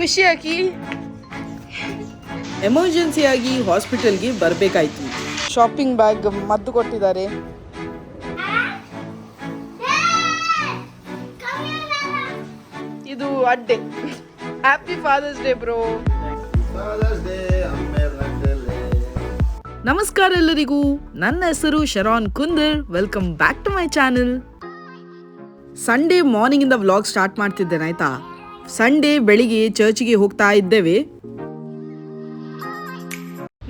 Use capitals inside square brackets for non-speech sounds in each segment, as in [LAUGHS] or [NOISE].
ಖುಷಿಯಾಗಿ ಎಮರ್ಜೆನ್ಸಿಯಾಗಿ ಹಾಸ್ಪಿಟಲ್ಗೆ ಬರಬೇಕಾಯ್ತು. Shopping bag ಮದ್ದು ಕೊಟ್ಟಿದ್ದಾರೆ. ಇದು ಅಡ್ಡೆ. ಹ್ಯಾಪಿ ಫಾದರ್ಸ್ ಡೇ ಬ್ರೋ ನಮಸ್ಕಾರ ಎಲ್ಲರಿಗೂ. ನನ್ನ ಹೆಸರು Sharon Kundar. Welcome back to my channel Sunday ಮಾರ್ನಿಂಗಿಂದ vlog start ಮಾಡ್ತಿದ್ದೇನೆ ಆಯ್ತಾ? ಸಂಡೇ ಬೆಳಿಗ್ಗೆ ಚರ್ಚಿಗೆ ಹೋಗ್ತಾ ಇದ್ದೇವೆ.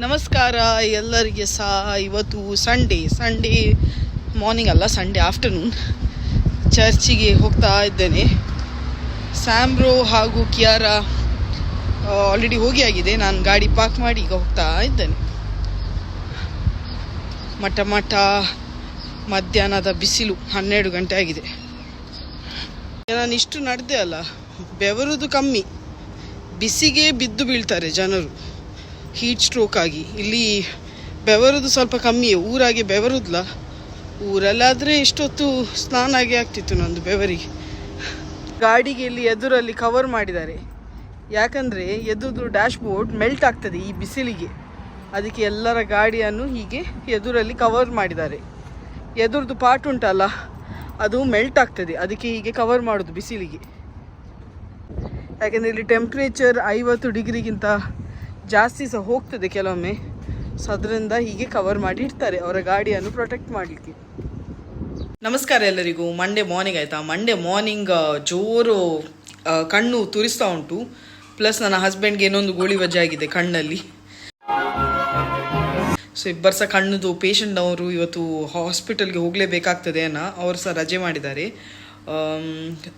ನಮಸ್ಕಾರ, ಎಲ್ಲರಿಗೆ ಸಹ ಇವತ್ತು ಸಂಡೇ ಸಂಡೇ ಮಾರ್ನಿಂಗ್ ಅಲ್ಲ, ಸಂಡೇ ಆಫ್ಟರ್ನೂನ್ ಚರ್ಚಿಗೆ ಹೋಗ್ತಾ ಇದ್ದೇನೆ. ಸ್ಯಾಮ್ರೋ ಹಾಗೂ ಕಿಯಾರ ಆಲ್ರೆಡಿ ಹೋಗಿ ಆಗಿದೆ. ನಾನು ಗಾಡಿ ಪಾರ್ಕ್ ಮಾಡಿ ಈಗ ಹೋಗ್ತಾ ಇದ್ದೇನೆ. ಮಠ ಮಠ ಮಧ್ಯಾಹ್ನದ ಬಿಸಿಲು ಹನ್ನೆರಡು ಗಂಟೆ ಆಗಿದೆ. ನಾನು ಇಷ್ಟು ನಡೆದೆ ಅಲ್ಲ. ಬೆವರುದು ಕಮ್ಮಿ. ಬಿಸಿಗೆ ಬಿದ್ದು ಬೀಳ್ತಾರೆ ಜನರು. ಹೀಟ್ ಸ್ಟ್ರೋಕ್ ಆಗಿ. ಇಲ್ಲಿ ಬೆವರುದು ಸ್ವಲ್ಪ ಕಮ್ಮಿಯೇ ಊರಾಗೆ ಬೆವರುದ್ಲ. ಊರಲ್ಲಾದರೆ ಇಷ್ಟೊತ್ತು ಸ್ನಾನ ಆಗಿ ಆಗ್ತಿತ್ತು ನಂದು ಬೆವರಿಗೆ. ಗಾಡಿಗೆ ಇಲ್ಲಿ ಎದುರಲ್ಲಿ ಕವರ್ ಮಾಡಿದ್ದಾರೆ. ಯಾಕಂದರೆ ಎದುರು ಡ್ಯಾಶ್ ಬೋರ್ಡ್ ಮೆಲ್ಟ್ ಆಗ್ತದೆ ಈ ಬಿಸಿಲಿಗೆ. ಅದಕ್ಕೆ ಎಲ್ಲರ ಗಾಡಿಯನ್ನು ಹೀಗೆ ಎದುರಲ್ಲಿ ಕವರ್ ಮಾಡಿದ್ದಾರೆ. ಎದುರದ್ದು ಪಾಟ್ ಉಂಟಲ್ಲ, ಅದು ಮೆಲ್ಟ್ ಆಗ್ತದೆ. ಅದಕ್ಕೆ ಹೀಗೆ ಕವರ್ ಮಾಡೋದು ಬಿಸಿಲಿಗೆ. ಯಾಕೆಂದರೆ ಇಲ್ಲಿ ಟೆಂಪ್ರೇಚರ್ ಐವತ್ತು ಡಿಗ್ರಿಗಿಂತ ಜಾಸ್ತಿ ಸಹ ಹೋಗ್ತದೆ ಕೆಲವೊಮ್ಮೆ. ಸೊ ಅದರಿಂದ ಹೀಗೆ ಕವರ್ ಮಾಡಿ ಇಡ್ತಾರೆ, ಅವರ ಗಾಡಿಯನ್ನು ಪ್ರೊಟೆಕ್ಟ್ ಮಾಡಲಿಕ್ಕೆ. ನಮಸ್ಕಾರ ಎಲ್ಲರಿಗೂ. ಮಂಡೇ ಮಾರ್ನಿಂಗ್ ಆಯಿತಾ? ಮಂಡೇ ಮಾರ್ನಿಂಗ್ ಜೋರು ಕಣ್ಣು ತುರಿಸ್ತಾ ಉಂಟು. ಪ್ಲಸ್ ನನ್ನ ಹಸ್ಬೆಂಡ್ಗೆ ಇನ್ನೊಂದು ಗೋಳಿ ವಜೆ ಆಗಿದೆ ಕಣ್ಣಲ್ಲಿ. ಸೊ ಇಬ್ಬರು ಸಹ ಕಣ್ಣುದು ಪೇಷಂಟ್ನವರು ಇವತ್ತು ಹಾಸ್ಪಿಟಲ್ಗೆ ಹೋಗಲೇಬೇಕಾಗ್ತದೆ ಅನ್ನೋ, ಅವರು ಸಹ ರಜೆ ಮಾಡಿದ್ದಾರೆ.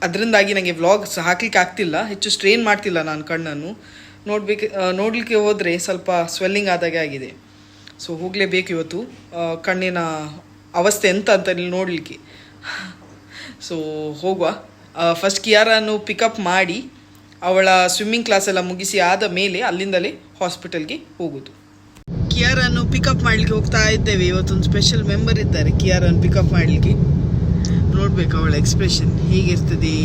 ಅದರಿಂದಾಗಿ ನನಗೆ ವ್ಲಾಗ್ಸ್ ಹಾಕಲಿಕ್ಕೆ ಆಗ್ತಿಲ್ಲ, ಹೆಚ್ಚು ಸ್ಟ್ರೈನ್ ಮಾಡ್ತಿಲ್ಲ ನಾನು ಕಣ್ಣನ್ನು. ನೋಡ್ಬೇಕು ನೋಡಲಿಕ್ಕೆ ಹೋದರೆ ಸ್ವಲ್ಪ ಸ್ವೆಲ್ಲಿಂಗ್ ಆದಾಗೆ ಆಗಿದೆ. ಸೊ ಹೋಗಲೇಬೇಕು ಇವತ್ತು. ಕಣ್ಣಿನ ಅವಸ್ಥೆ ಎಂತ ಅಂತ ಇಲ್ಲಿ ನೋಡಲಿಕ್ಕೆ. ಸೊ ಹೋಗುವ. ಫಸ್ಟ್ ಕಿಯಾರನ್ನು ಪಿಕಪ್ ಮಾಡಿ, ಅವಳ ಸ್ವಿಮ್ಮಿಂಗ್ ಕ್ಲಾಸ್ ಎಲ್ಲ ಮುಗಿಸಿ ಆದ ಮೇಲೆ ಅಲ್ಲಿಂದಲೇ ಹಾಸ್ಪಿಟಲ್ಗೆ ಹೋಗೋದು. ಕಿಯಾರನ್ನು ಪಿಕಪ್ ಮಾಡಲಿಕ್ಕೆ ಹೋಗ್ತಾ ಇದ್ದೇವೆ. ಇವತ್ತೊಂದು ಸ್ಪೆಷಲ್ ಮೆಂಬರ್ ಇದ್ದಾರೆ. ಕಿಯಾರನ್ನು ಪಿಕಪ್ ಮಾಡಲಿಕ್ಕೆ. ನೋಡ್ಬೇಕು ಅವಳ ಎಕ್ಸ್ಪ್ರೆಷನ್ ಹೇಗಿರ್ತದೆ?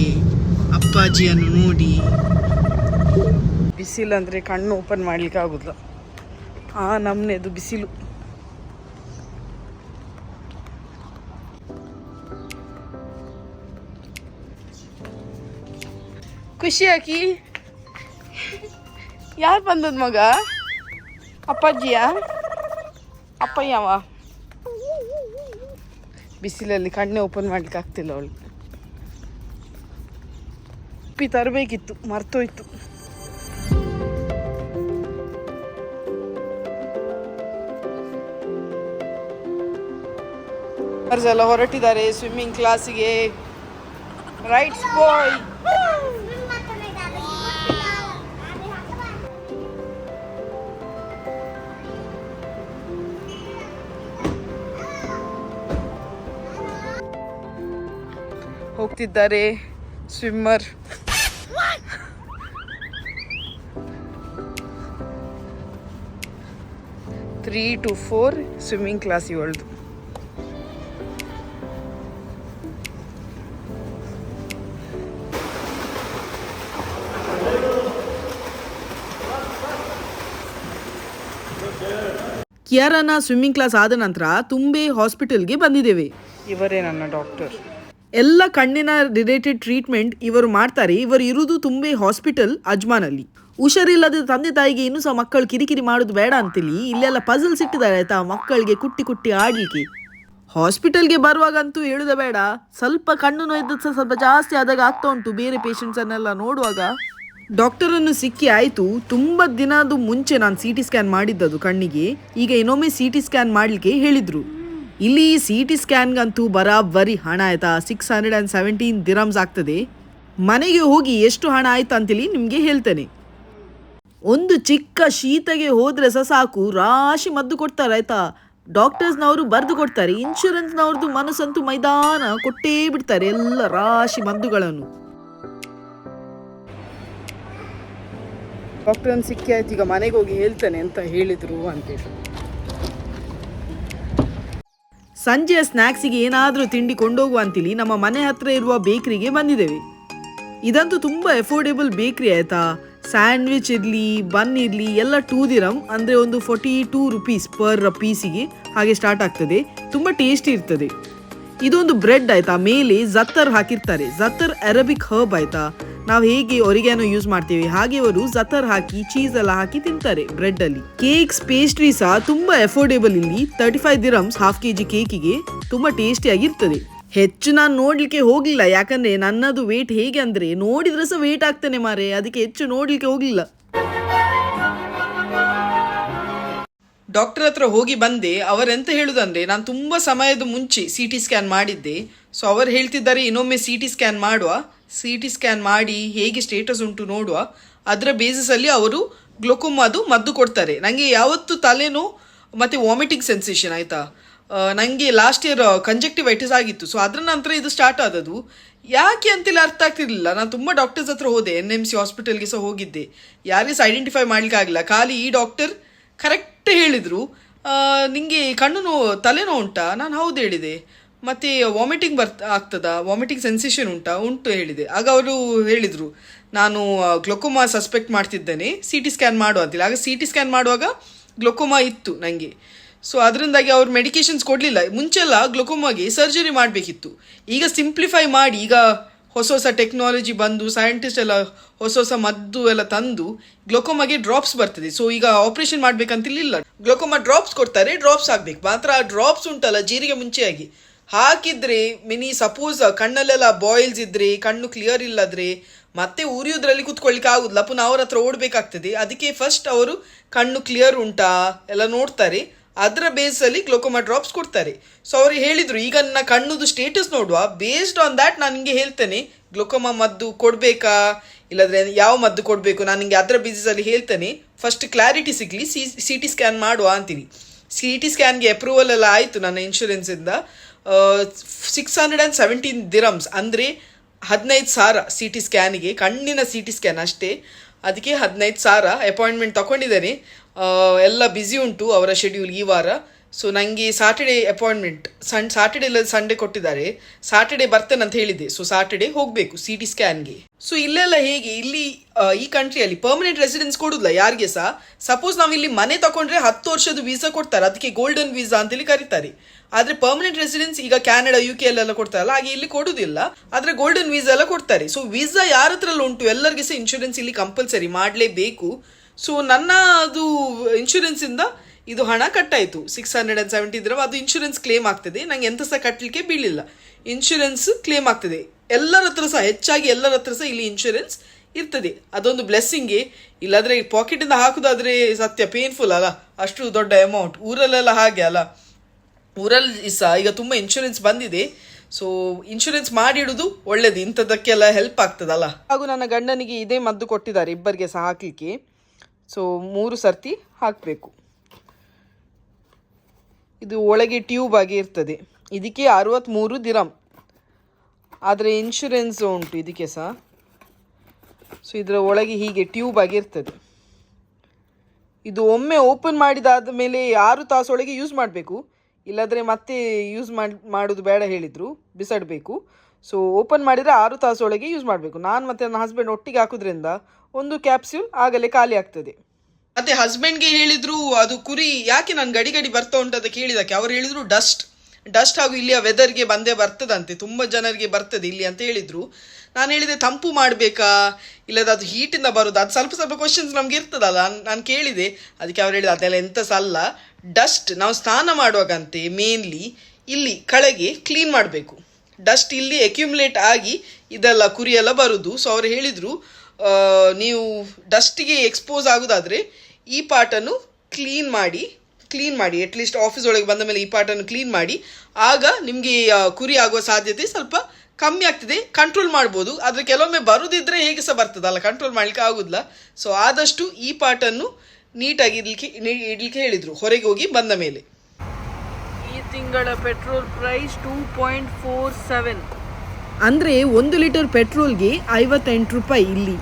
ಅಪ್ಪಾಜಿಯನ್ನು ನೋಡಿ. ಬಿಸಿಲು ಅಂದರೆ ಕಣ್ಣು ಓಪನ್ ಮಾಡ್ಲಿಕ್ಕೆ ಆಗುದಿಲ್ಲ. ಆ ನಮ್ಮನೆದು ಬಿಸಿಲು. ಖುಷಿಯಾಗಿ ಯಾರು ಬಂದದ ಮಗ? ಅಪ್ಪಾಜಿಯ? ಅಪ್ಪಯ್ಯವ? ಬಿಸಿಲಲ್ಲಿ ಕಣ್ಣೆ ಓಪನ್ ಮಾಡ್ಲಿಕ್ಕೆ ಆಗ್ತಿಲ್ಲ ಅವಳು. ಉಪ್ಪಿ ತರಬೇಕಿತ್ತು, ಮರ್ತೋಯ್ತು. ಎಲ್ಲ ಹೊರಟಿದ್ದಾರೆ ಸ್ವಿಮ್ಮಿಂಗ್ ಕ್ಲಾಸಿಗೆ ರೈಟ್ಸ್ ಬಾಯ್ ಹೋಗ್ತಿದ್ದಾರೆ swimmer three to four swimming class ಇವಳ್ದು. ಕಿಯಾರನ ಸ್ವಿಮ್ಮಿಂಗ್ ಕ್ಲಾಸ್ ಆದ ನಂತರ ತುಂಬೆ ಹಾಸ್ಪಿಟಲ್ಗೆ ಬಂದಿದ್ದೇವೆ. ಇವರೇ ನನ್ನ ಡಾಕ್ಟರ್ ಎಲ್ಲ ಕಣ್ಣಿನ ರಿಲೇಟೆಡ್ ಟ್ರೀಟ್ಮೆಂಟ್ ಇವರು ಮಾಡ್ತಾರೆ. ಇವರು ಇರುವುದು ತುಂಬೆ ಹಾಸ್ಪಿಟಲ್ ಅಜ್ಮಾನಲ್ಲಿ. ಹುಷಾರಿಲ್ಲದ ತಂದೆ ತಾಯಿಗೆ ಇನ್ನೂ ಸಹ ಮಕ್ಕಳು ಕಿರಿಕಿರಿ ಮಾಡೋದು ಬೇಡ ಅಂತೇಳಿ ಇಲ್ಲೆಲ್ಲ ಪಜಲ್ಸ್ ಇಟ್ಟಿದ್ದಾರೆ ಆಯ್ತಾ ಮಕ್ಕಳಿಗೆ ಕುಟ್ಟಿ ಕುಟ್ಟಿ ಆಡಲಿಕ್ಕೆ. ಹಾಸ್ಪಿಟಲ್ಗೆ ಬರುವಾಗಂತೂ ಹೇಳುದ ಬೇಡ. ಸ್ವಲ್ಪ ಕಣ್ಣು ನೋಯ್ದು ಸಹ ಸ್ವಲ್ಪ ಜಾಸ್ತಿ ಆದಾಗ ಆಗ್ತಾ ಉಂಟು ಬೇರೆ ಪೇಷೆಂಟ್ಸನ್ನೆಲ್ಲ ನೋಡುವಾಗ. ಡಾಕ್ಟರನ್ನು ಸಿಕ್ಕಿ ಆಯಿತು. ತುಂಬ ದಿನದ ಮುಂಚೆ ನಾನು ಸಿ ಟಿ ಸ್ಕ್ಯಾನ್ ಮಾಡಿದ್ದದು ಕಣ್ಣಿಗೆ. ಈಗ ಇನ್ನೊಮ್ಮೆ ಸಿ ಟಿ ಸ್ಕ್ಯಾನ್ ಮಾಡಲಿಕ್ಕೆ ಹೇಳಿದರು. ಇಲ್ಲಿ ಸಿ ಟಿ ಸ್ಕ್ಯಾನ್ಗಂತೂ ಬರಾಬರಿ ಹಣ ಆಯ್ತಾ? Six hundred and seventeen dirhams ಆಗ್ತದೆ. ಮನೆಗೆ ಹೋಗಿ ಎಷ್ಟು ಹಣ ಆಯ್ತು ಅಂತೇಳಿ ನಿಮಗೆ ಹೇಳ್ತೇನೆ. ಒಂದು ಚಿಕ್ಕ ಶೀತಗೆ ಹೋದರೆ ಸಹ ಸಾಕು. ರಾಶಿ ಮದ್ದು ಕೊಡ್ತಾರೆ ಆಯ್ತಾ? ಡಾಕ್ಟರ್ಸ್ನವರು ಬರೆದು ಕೊಡ್ತಾರೆ. ಇನ್ಶೂರೆನ್ಸ್ನವ್ರದ್ದು ಮನಸ್ಸಂತೂ ಮೈದಾನ ಕೊಟ್ಟೇ ಬಿಡ್ತಾರೆ ಎಲ್ಲ ರಾಶಿ ಮದ್ದುಗಳನ್ನು. ಡಾಕ್ಟರ್ ಸಿಕ್ಕಿ ಆಯ್ತು, ಈಗ ಮನೆಗೆ ಹೋಗಿ ಹೇಳ್ತೇನೆ ಅಂತ ಹೇಳಿದ್ರು ಅಂತೇಳಿ ಸಂಜೆಯ ಸ್ನ್ಯಾಕ್ಸಿಗೆ ಏನಾದರೂ ತಿಂಡಿ ಕೊಂಡೋಗುವ ಅಂತೇಳಿ ನಮ್ಮ ಮನೆ ಹತ್ರ ಇರುವ ಬೇಕರಿಗೆ ಬಂದಿದ್ದೇವೆ. ಇದಂತೂ ತುಂಬ ಎಫೋರ್ಡೆಬಲ್ ಬೇಕ್ರಿ ಆಯಿತಾ? ಸ್ಯಾಂಡ್ವಿಚ್ ಇರಲಿ, ಬನ್ ಇರಲಿ, ಎಲ್ಲ ಟೂ ದಿರಮ್ ಅಂದರೆ ಒಂದು ಫೋರ್ಟಿ ಟೂ ರುಪೀಸ್ ಪರ್ ಪೀಸಿಗೆ ಹಾಗೆ ಸ್ಟಾರ್ಟ್ ಆಗ್ತದೆ. ತುಂಬ ಟೇಸ್ಟಿ ಇರ್ತದೆ. ಇದೊಂದು ಬ್ರೆಡ್ ಆಯ್ತಾ? ಮೇಲೆ ಜತ್ತರ್ ಹಾಕಿರ್ತಾರೆ. ಜತ್ತರ್ ಅರಬಿಕ್ ಹರ್ಬ್ ಆಯ್ತಾ? ನಾವು ಹೇಗೆ ಒರಿಗ್ಯಾನೋ ಯೂಸ್ ಮಾಡ್ತೀವಿ. ಹಾಗೆ ಅವರು ಜತ್ತರ್ ಹಾಕಿ, ಚೀಸ್ ಎಲ್ಲ ಹಾಕಿ ತಿಂತಾರೆ ಬ್ರೆಡ್ ಅಲ್ಲಿ ಕೇಕ್ಸ್ ಪೇಸ್ಟ್ರಿ ಸಹ ತುಂಬಾ ಅಫೋರ್ಡೇಬಲ್ ಇಲ್ಲಿ. Thirty five dirhams, half K G ಕೇಕಿಗೆ. ತುಂಬಾ ಟೇಸ್ಟಿ ಆಗಿರ್ತದೆ. ಹೆಚ್ಚು ನಾನು ನೋಡ್ಲಿಕ್ಕೆ ಹೋಗ್ಲಿಲ್ಲ. ಯಾಕಂದ್ರೆ ನನ್ನದು ವೇಟ್ ಹೇಗೆ ಅಂದ್ರೆ ನೋಡಿದ್ರೆ ಸಹ ವೇಟ್ ಆಗ್ತಾನೆ ಮಾರೆ. ಅದಕ್ಕೆ ಹೆಚ್ಚು ನೋಡ್ಲಿಕ್ಕೆ ಹೋಗ್ಲಿಲ್ಲ. ಡಾಕ್ಟರ್ ಹತ್ರ ಹೋಗಿ ಬಂದೆ, ಅವರೆಂತ ಹೇಳುದಂದ್ರೆ, ನಾನು ತುಂಬ ಸಮಯದ ಮುಂಚೆ ಸಿ ಟಿ ಸ್ಕ್ಯಾನ್ ಮಾಡಿದ್ದೆ. ಸೊ ಅವರು ಹೇಳ್ತಿದ್ದಾರೆ, ಇನ್ನೊಮ್ಮೆ ಸಿ ಟಿ ಸ್ಕ್ಯಾನ್ ಮಾಡುವ. ಸಿ ಟಿ ಸ್ಕ್ಯಾನ್ ಮಾಡಿ ಹೇಗೆ ಸ್ಟೇಟಸ್ ಉಂಟು ನೋಡುವ. ಅದರ ಬೇಸಿಸಲ್ಲಿ ಅವರು ಗ್ಲೋಕೋಮಾದು ಮದ್ದು ಕೊಡ್ತಾರೆ. ನನಗೆ ಯಾವತ್ತು ತಲೆನೋ ಮತ್ತು ವಾಮಿಟಿಂಗ್ ಸೆನ್ಸೇಷನ್ ಆಯಿತಾ? ನನಗೆ ಲಾಸ್ಟ್ ಇಯರ್ ಕಂಜೆಕ್ಟಿವೈಟಿಸ್ ಆಗಿತ್ತು. ಸೊ ಅದರ ನಂತರ ಇದು ಸ್ಟಾರ್ಟ್ ಆದದ್ದು. ಯಾಕೆ ಅಂತೆಲ್ಲ ಅರ್ಥ ಆಗ್ತಿರ್ಲಿಲ್ಲ. ನಾನು ತುಂಬ ಡಾಕ್ಟರ್ಸ್ ಹತ್ರ ಹೋದೆ ಎನ್ ಎಂ ಸಿ ಹಾಸ್ಪಿಟಲ್ಗೆ ಸಹ ಹೋಗಿದ್ದೆ. ಯಾರಿಗೆ ಸಹ ಐಡೆಂಟಿಫೈ ಮಾಡ್ಲಿಕ್ಕೆ ಆಗಿಲ್ಲ ಖಾಲಿ ಈ ಡಾಕ್ಟರ್ ಕರೆಕ್ಟ್ ಹೇಳಿದರು. ನಿಮಗೆ ಕಣ್ಣು ನೋವು ತಲೆನೋವು ಉಂಟಾ ನಾನು ಹೌದು ಹೇಳಿದೆ. ಮತ್ತು ವಾಮಿಟಿಂಗ್ ಬರ್ತ ಆಗ್ತದಾ? ವಾಮಿಟಿಂಗ್ ಸೆನ್ಸೇಷನ್ ಉಂಟಾ? ಉಂಟು ಹೇಳಿದೆ. ಆಗ ಅವರು ಹೇಳಿದರು, ನಾನು ಗ್ಲೋಕೋಮಾ ಸಸ್ಪೆಕ್ಟ್ ಮಾಡ್ತಿದ್ದೇನೆ. ಸಿ ಟಿ ಸ್ಕ್ಯಾನ್ ಮಾಡುವ ಅಂತಿಲ್ಲ. ಆಗ ಸಿ ಟಿ ಸ್ಕ್ಯಾನ್ ಮಾಡುವಾಗ ಗ್ಲೋಕೋಮಾ ಇತ್ತು ನನಗೆ ಸೊ ಅದರಿಂದಾಗಿ ಅವ್ರು ಮೆಡಿಕೇಶನ್ಸ್ ಕೊಡಲಿಲ್ಲ. ಮುಂಚೆಲ್ಲ ಗ್ಲೊಕೋಮಾಗೆ ಸರ್ಜರಿ ಮಾಡಬೇಕಿತ್ತು. ಈಗ ಸಿಂಪ್ಲಿಫೈ ಮಾಡಿ, ಈಗ ಹೊಸ ಹೊಸ ಟೆಕ್ನಾಲಜಿ ಬಂದು ಸೈಂಟಿಸ್ಟ್ ಎಲ್ಲ ಹೊಸ ಹೊಸ ಮದ್ದು ಎಲ್ಲ ತಂದು ಗ್ಲೋಕೋಮಾಗೆ ಡ್ರಾಪ್ಸ್ ಬರ್ತದೆ. ಸೊ ಈಗ ಆಪರೇಷನ್ ಮಾಡ್ಬೇಕಂತಿಲ್ಲ ಗ್ಲೋಕೋಮಾ ಡ್ರಾಪ್ಸ್ ಕೊಡ್ತಾರೆ ಡ್ರಾಪ್ಸ್ ಆಗಬೇಕು ಮಾತ್ರ ಆ ಡ್ರಾಪ್ಸ್ ಉಂಟಲ್ಲ, ಜೀರಿಗೆ ಮುಂಚೆಯಾಗಿ. ಹಾಕಿದ್ರೆ, ಮಿನಿ ಸಪೋಸ್ ಕಣ್ಣಲ್ಲೆಲ್ಲ ಬಾಯ್ಲ್ಸ್ ಇದ್ರೆ, ಕಣ್ಣು ಕ್ಲಿಯರ್ ಇಲ್ಲದ್ರೆ, ಮತ್ತೆ ಉರಿಯೋದ್ರಲ್ಲಿ ಕೂತ್ಕೊಳ್ಳಿಕ್ಕೆ ಆಗುದಿಲ್ಲ. ಪುನಃ ಅವ್ರ ಹತ್ರ ಓಡಬೇಕಾಗ್ತದೆ. ಅದಕ್ಕೆ ಫಸ್ಟ್ ಅವರು ಕಣ್ಣು ಕ್ಲಿಯರ್ ಉಂಟಾ, ಎಲ್ಲ ನೋಡ್ತಾರೆ. ಅದರ ಬೇಸಲ್ಲಿ ಗ್ಲೋಕೋಮಾ ಡ್ರಾಪ್ಸ್ ಕೊಡ್ತಾರೆ. ಸೊ ಅವರು ಹೇಳಿದರು, ಈಗ ನನ್ನ ಕಣ್ಣುದು ಸ್ಟೇಟಸ್ ನೋಡುವ. ಬೇಸ್ಡ್ ಆನ್ ದ್ಯಾಟ್ ನಾನು ನಿಮಗೆ ಹೇಳ್ತೇನೆ. ಗ್ಲೋಕೋಮಾ ಮದ್ದು ಕೊಡಬೇಕಾ? ಇಲ್ಲದ್ರೆ ಯಾವ ಮದ್ದು ಕೊಡಬೇಕು? ನಾನು ನಿಮಗೆ ಅದರ ಬೇಸಿಸಲ್ಲಿ ಹೇಳ್ತೇನೆ. ಫಸ್ಟ್ ಕ್ಲಾರಿಟಿ ಸಿಗಲಿ, ಸಿ ಸಿ ಟಿ ಸ್ಕ್ಯಾನ್ ಮಾಡುವ ಅಂತೀನಿ. ಸಿ ಟಿ ಸ್ಕ್ಯಾನ್ಗೆ ಅಪ್ರೂವಲ್ ಎಲ್ಲ ಆಯಿತು ನನ್ನ ಇನ್ಶೂರೆನ್ಸಿಂದ six hundred and seventeen dirhams ಅಂದರೆ ಹದಿನೈದು ಸಾವಿರ ಸಿ ಟಿ ಸ್ಕ್ಯಾನಿಗೆ ಕಣ್ಣಿನ ಸಿ ಟಿ ಸ್ಕ್ಯಾನ್ ಅಷ್ಟೇ. ಅದಕ್ಕೆ ಹದಿನೈದು ಸಾವಿರ ಅಪಾಯಿಂಟ್ಮೆಂಟ್ ತಗೊಂಡಿದ್ದೇನೆ ಎಲ್ಲ ಬ್ಯುಸಿ ಉಂಟು ಅವರ ಶೆಡ್ಯೂಲ್ ಈ ವಾರ. ಸೊ ನನಗೆ ಸಾಟರ್ಡೆ ಅಪಾಯಿಂಟ್ಮೆಂಟ್ ಸಣ್ ಸಾಟರ್ಡೆ ಇಲ್ಲ ಸಂಡೇ ಕೊಟ್ಟಿದ್ದಾರೆ. ಸಾಟರ್ಡೆ ಬರ್ತೇನೆ ಅಂತ ಹೇಳಿದೆ ಸೊ ಸಾಟರ್ಡೆ ಹೋಗಬೇಕು ಸಿ ಟಿ ಸ್ಕ್ಯಾನ್ಗೆ ಸೊ ಇಲ್ಲೆಲ್ಲ ಹೇಗೆ? ಇಲ್ಲಿ ಈ ಕಂಟ್ರಿಯಲ್ಲಿ ಪರ್ಮನೆಂಟ್ ರೆಸಿಡೆನ್ಸ್ ಕೊಡುದಿಲ್ಲ ಯಾರಿಗೆ ಸಹ ಸಪೋಸ್ ನಾವು ಇಲ್ಲಿ ಮನೆ ತಗೊಂಡ್ರೆ ಹತ್ತು ವರ್ಷದ ವೀಸಾ ಕೊಡ್ತಾರೆ. ಅದಕ್ಕೆ ಗೋಲ್ಡನ್ ವೀಸಾ ಅಂತೇಳಿ ಕರೀತಾರೆ. ಆದ್ರೆ ಪರ್ಮನೆಂಟ್ ರೆಸಿಡೆನ್ಸ್ ಈಗ ಕ್ಯಾನಡಾ ಯು ಕೆ ಎಲ್ಲೆಲ್ಲ ಕೊಡ್ತಾರಲ್ಲ, ಹಾಗೆ ಇಲ್ಲಿ ಕೊಡುದಿಲ್ಲ. ಆದ್ರೆ ಗೋಲ್ಡನ್ ವೀಸಾ ಎಲ್ಲ ಕೊಡ್ತಾರೆ. ಸೊ ವೀಸಾ ಯಾರ ಹತ್ರ ಎಲ್ಲ ಉಂಟು? ಎಲ್ಲರಿಗೆ ಸಹ ಇನ್ಶೂರೆನ್ಸ್ ಇಲ್ಲಿ ಕಂಪಲ್ಸರಿ ಮಾಡಲೇಬೇಕು. ಸೊ ನನ್ನ ಅದು ಇನ್ಶೂರೆನ್ಸ್ ಇಂದ ಹಣ ಕಟ್ಟಾಯಿತು. ಸಿಕ್ಸ್ ಹಂಡ್ರೆಡ್ ಆ್ಯಂಡ್ ಸೆವೆಂಟಿ ಇದ್ರೆ ಅದು ಇನ್ಶೂರೆನ್ಸ್ ಕ್ಲೇಮ್ ಆಗ್ತದೆ. ನಂಗೆ ಎಂತ ಸಹ ಕಟ್ಟಲಿಕ್ಕೆ ಬೀಳಿಲ್ಲ. ಇನ್ಶೂರೆನ್ಸ್ ಕ್ಲೇಮ್ ಆಗ್ತದೆ. ಎಲ್ಲರ ಹತ್ರ ಸಹ, ಹೆಚ್ಚಾಗಿ ಎಲ್ಲರ ಹತ್ರ ಸಹ ಇಲ್ಲಿ ಇನ್ಶೂರೆನ್ಸ್ ಇರ್ತದೆ. ಅದೊಂದು ಬ್ಲೆಸ್ಸಿಂಗ್ಗೆ ಇಲ್ಲಾದ್ರೆ ಪಾಕೆಟಿಂದ ಹಾಕುದಾದ್ರೆ ಸತ್ಯ ಪೇನ್ಫುಲ್ ಅಲ್ಲ. ಅಷ್ಟು ದೊಡ್ಡ ಅಮೌಂಟ್ ಊರಲ್ಲೆಲ್ಲ ಹಾಗೆ ಅಲ್ಲ. ಊರಲ್ಲಿ ಸಹ ಈಗ ತುಂಬ ಇನ್ಶೂರೆನ್ಸ್ ಬಂದಿದೆ. ಸೊ ಇನ್ಶೂರೆನ್ಸ್ ಮಾಡಿಡುದು ಒಳ್ಳೇದು. ಇಂಥದಕ್ಕೆಲ್ಲ ಹೆಲ್ಪ್ ಆಗ್ತದಲ್ಲ. ಹಾಗೂ ನನ್ನ ಗಂಡನಿಗೆ ಇದೇ ಮದ್ದು ಕೊಟ್ಟಿದ್ದಾರೆ ಇಬ್ಬರಿಗೆ ಸಹ ಹಾಕಲಿಕ್ಕೆ. ಸೊ ಮೂರು ಸರ್ತಿ ಹಾಕಬೇಕು. ಇದು ಒಳಗೆ ಟ್ಯೂಬ್ ಆಗಿ ಇರ್ತದೆ. ಇದಕ್ಕೆ ಅರುವತ್ತ್ಮೂರು ದಿರಮ್ ಆದರೆ ಇನ್ಶೂರೆನ್ಸ್ ಉಂಟು ಇದಕ್ಕೆ ಸಹ. ಸೊ ಇದರ ಒಳಗೆ ಹೀಗೆ ಟ್ಯೂಬ್ ಆಗಿ ಇರ್ತದೆ. ಇದು ಒಮ್ಮೆ ಓಪನ್ ಮಾಡಿದಾದ ಮೇಲೆ ಆರು ತಾಸೊಳಗೆ ಯೂಸ್ ಮಾಡಬೇಕು. ಇಲ್ಲಾದರೆ ಮತ್ತೆ ಯೂಸ್ ಮಾಡಿ, ಮಾಡೋದು ಬೇಡ ಹೇಳಿದರು. ಬಿಸಾಡಬೇಕು. ಸೊ ಓಪನ್ ಮಾಡಿದರೆ ಆರು ತಾಸೊಳಗೆ ಯೂಸ್ ಮಾಡಬೇಕು. ನಾನು ಮತ್ತು ನನ್ನ ಹಸ್ಬೆಂಡ್ ಒಟ್ಟಿಗೆ ಹಾಕೋದ್ರಿಂದ ಒಂದು ಕ್ಯಾಪ್ಸ್ಯೂಲ್ ಆಗಲೇ ಖಾಲಿ ಆಗ್ತದೆ. ಮತ್ತೆ ಹಸ್ಬೆಂಡ್ಗೆ ಹೇಳಿದ್ರು ಅದು ಕುರಿ ಯಾಕೆ ನಾನು ಗಡಿ ಗಡಿ ಬರ್ತಾ ಉಂಟು ಕೇಳಿದಕ್ಕೆ ಅವ್ರು ಹೇಳಿದ್ರು ಡಸ್ಟ್ ಡಸ್ಟ್ ಹಾಗೂ ಇಲ್ಲಿಯ ವೆದರ್ಗೆ ಬಂದೇ ಬರ್ತದಂತೆ. ತುಂಬ ಜನರಿಗೆ ಬರ್ತದೆ ಇಲ್ಲಿ ಅಂತ ಹೇಳಿದ್ರು. ನಾನು ಹೇಳಿದೆ ತಂಪು ಮಾಡಬೇಕಾ? ಇಲ್ಲದ ಅದು ಹೀಟಿಂದ ಬರೋದು. ಅದು ಸ್ವಲ್ಪ ಸ್ವಲ್ಪ ಕ್ವಶನ್ಸ್ ನಮ್ಗೆ ಇರ್ತದಲ್ಲ. ನಾನು ಕೇಳಿದೆ. ಅದಕ್ಕೆ ಅವ್ರು ಹೇಳಿದ ಅದೆಲ್ಲ ಎಂತ ಸಲ್ಲ. ಡಸ್ಟ್ ನಾವು ಸ್ನಾನ ಮಾಡುವಾಗಂತೆ ಮೇನ್ಲಿ ಇಲ್ಲಿ ಕಳೆಗೆ ಕ್ಲೀನ್ ಮಾಡಬೇಕು. ಡಸ್ಟ್ ಇಲ್ಲಿ ಅಕ್ಯುಮುಲೇಟ್ ಆಗಿ ಇದೆಲ್ಲ ಕುರಿ ಎಲ್ಲ ಬರುದು. ಸೊ ಅವ್ರು ಹೇಳಿದರು ನೀವು ಡಸ್ಟಿಗೆ ಎಕ್ಸ್ಪೋಸ್ ಆಗೋದಾದರೆ ಈ ಪಾರ್ಟನ್ನು ಕ್ಲೀನ್ ಮಾಡಿ ಕ್ಲೀನ್ ಮಾಡಿ ಅಟ್ಲೀಸ್ಟ್ ಆಫೀಸ್ ಒಳಗೆ ಬಂದ ಮೇಲೆ ಈ ಪಾರ್ಟನ್ನು ಕ್ಲೀನ್ ಮಾಡಿ. ಆಗ ನಿಮಗೆ ಕುರಿ ಆಗುವ ಸಾಧ್ಯತೆ ಸ್ವಲ್ಪ ಕಮ್ಮಿ ಆಗ್ತದೆ. ಕಂಟ್ರೋಲ್ ಮಾಡ್ಬೋದು. ಆದರೆ ಕೆಲವೊಮ್ಮೆ ಬರುದಿದ್ರೆ ಹೇಗೆ ಸಹ ಬರ್ತದಲ್ಲ ಕಂಟ್ರೋಲ್ ಮಾಡ್ಲಿಕ್ಕೆ ಆಗುದಿಲ್ಲ. ಸೊ ಆದಷ್ಟು ಈ ಪಾರ್ಟನ್ನು ನೀಟಾಗಿ ಇಡಲಿಕ್ಕೆ ಇಡ್ಲಿಕ್ಕೆ ಹೇಳಿದರು, ಹೊರಗೆ ಹೋಗಿ ಬಂದ ಮೇಲೆ. ತಿಂಗಳ petrol price two point four seven ಅಂದರೆ ಒಂದು ಲೀಟರ್ ಪೆಟ್ರೋಲ್ಗೆ ಐವತ್ತೆಂಟು ರೂಪಾಯಿ ಇಲ್ಲಿ.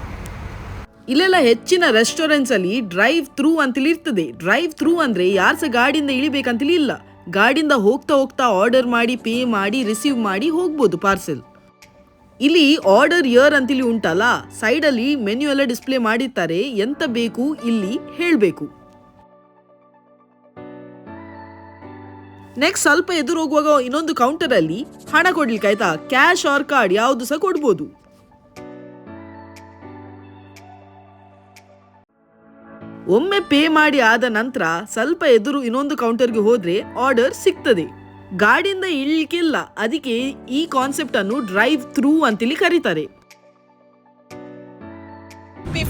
ಇಲ್ಲೆಲ್ಲ ಹೆಚ್ಚಿನ ರೆಸ್ಟೋರೆಂಟ್ಸಲ್ಲಿ ಡ್ರೈವ್ ಥ್ರೂ ಅಂತೇಳಿ ಇರ್ತದೆ. ಡ್ರೈವ್ ಥ್ರೂ ಅಂದರೆ ಯಾರು ಸಹ ಗಾಡಿಯಿಂದ ಇಳಿಬೇಕಂತೇಳಿ ಇಲ್ಲ. ಗಾಡಿಯಿಂದ ಹೋಗ್ತಾ ಹೋಗ್ತಾ ಆರ್ಡರ್ ಮಾಡಿ ಪೇ ಮಾಡಿ ರಿಸೀವ್ ಮಾಡಿ ಹೋಗ್ಬೋದು ಪಾರ್ಸೆಲ್ ಇಲ್ಲಿ ಆರ್ಡರ್ ಇಯರ್ ಅಂತೇಳಿ ಉಂಟಲ್ಲ ಸೈಡಲ್ಲಿ ಮೆನ್ಯು ಎಲ್ಲ ಡಿಸ್ಪ್ಲೇ ಮಾಡಿರ್ತಾರೆ, ಎಂತ ಬೇಕು ಇಲ್ಲಿ ಹೇಳಬೇಕು. ನೆಕ್ಸ್ಟ್ ಸ್ವಲ್ಪ ಎದುರು ಹೋಗುವಾಗ ಇನ್ನೊಂದು ಕೌಂಟರ್ ಅಲ್ಲಿ ಹಣ ಕೊಡ್ಲಿಕ್ಕೆ ಆಯ್ತಾ? ಕ್ಯಾಶ್ ಆರ್ ಕಾರ್ಡ್ ಯಾವುದು ಸಹ ಕೊಡ್ಬೋದು. ಒಮ್ಮೆ ಪೇ ಮಾಡಿ ಆದ ನಂತರ ಸ್ವಲ್ಪ ಎದುರು ಇನ್ನೊಂದು ಕೌಂಟರ್ಗೆ ಹೋದ್ರೆ ಆರ್ಡರ್ ಸಿಗ್ತದೆ. ಗಾಡಿಯಿಂದ ಇಳ್ಲಿಕ್ಕಿಲ್ಲ ಅದಕ್ಕೆ ಈ ಕಾನ್ಸೆಪ್ಟ್ ಅನ್ನು ಡ್ರೈವ್ ಥ್ರೂ ಅಂತೇಳಿ ಕರೀತಾರೆ.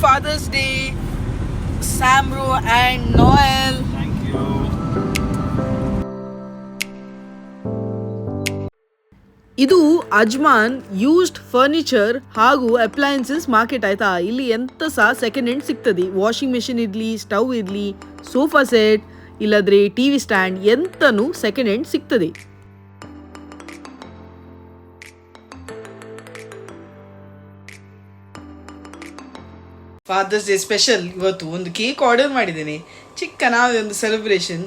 Father's day Samro and Noel ಇದು ಅಜ್ಮಾನ್ ಯೂಸ್ಡ್ ಫರ್ನಿಚರ್ ಹಾಗೂ ಅಪ್ಲಯನ್ಸಸ್ ಮಾರ್ಕೆಟ್ ಆಯ್ತಾ? ಇಲ್ಲಿ ಎಂತ ಸಹ ಸೆಕೆಂಡ್ ಹ್ಯಾಂಡ್ ಸಿಗ್ತದೆ? ವಾಷಿಂಗ್ ಮೆಷಿನ್ ಇರಲಿ ಸ್ಟವ್ ಇರಲಿ ಸೋಫಾ ಸೆಟ್ ಇಲ್ಲದ್ರೆ ಟಿವಿ ಸ್ಟ್ಯಾಂಡ್ ಎಂತನೂ ಸೆಕೆಂಡ್ ಹ್ಯಾಂಡ್ ಸಿಗ್ತದೆ. ಫಾದರ್ಸ್ ಡೇ ಸ್ಪೆಷಲ್ ಇವತ್ತು ಒಂದು ಕೇಕ್ ಆರ್ಡರ್ ಮಾಡಿದ್ದೇನೆ. ಚಿಕ್ಕ ನಾವೇ ಒಂದು ಸೆಲೆಬ್ರೇಷನ್